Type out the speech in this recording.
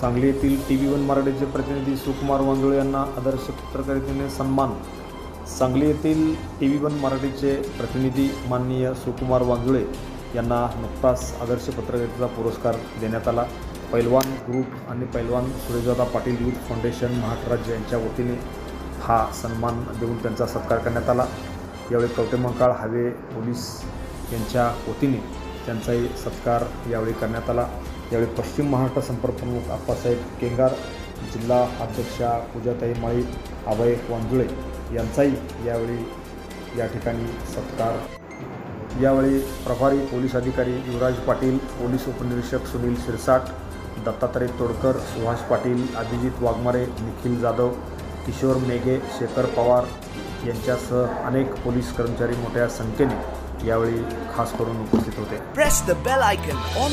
सांगली येथील T V one मराठीचे प्रतिनिधी सुकुमार वांजुळे यांना आदर्श पत्रकारितेने सन्मान. सांगली येथील टी व्ही वन मराठीचे प्रतिनिधी माननीय सुकुमार वांजुळे यांना नुकताच आदर्श पत्रकारितेचा पुरस्कार देण्यात आला. पैलवान ग्रुप आणि पैलवान सुरेशदादा पाटील यूथ फाउंडेशन महाराष्ट्र यांच्या वतीने हा सन्मान देऊन त्यांचा सत्कार करण्यात आला. यावेळी कवटेमंकाळ हायवे पोलीस यांच्या वतीने त्यांचाही सत्कार यावेळी करण्यात आला. यावेळी पश्चिम महाराष्ट्र संपर्कप्रमुख अप्पासाहेब आप्पासाहेब केंगार जिल्हा अध्यक्षा पूजाताई माळी अभय वांजुळे यांचाही यावेळी या ठिकाणी सत्कार. यावेळी प्रभारी पोलीस अधिकारी युवराज पाटील पोलीस उपनिरीक्षक सुनील शिरसाट दत्तात्रय तोडकर सुभाष पाटील अभिजित वाघमारे निखिल जाधव किशोर मेघे शेखर पवार यांच्यासह अनेक पोलीस कर्मचारी मोठ्या संख्येने यावेळी खास करून उपस्थित होते. Press the bell icon on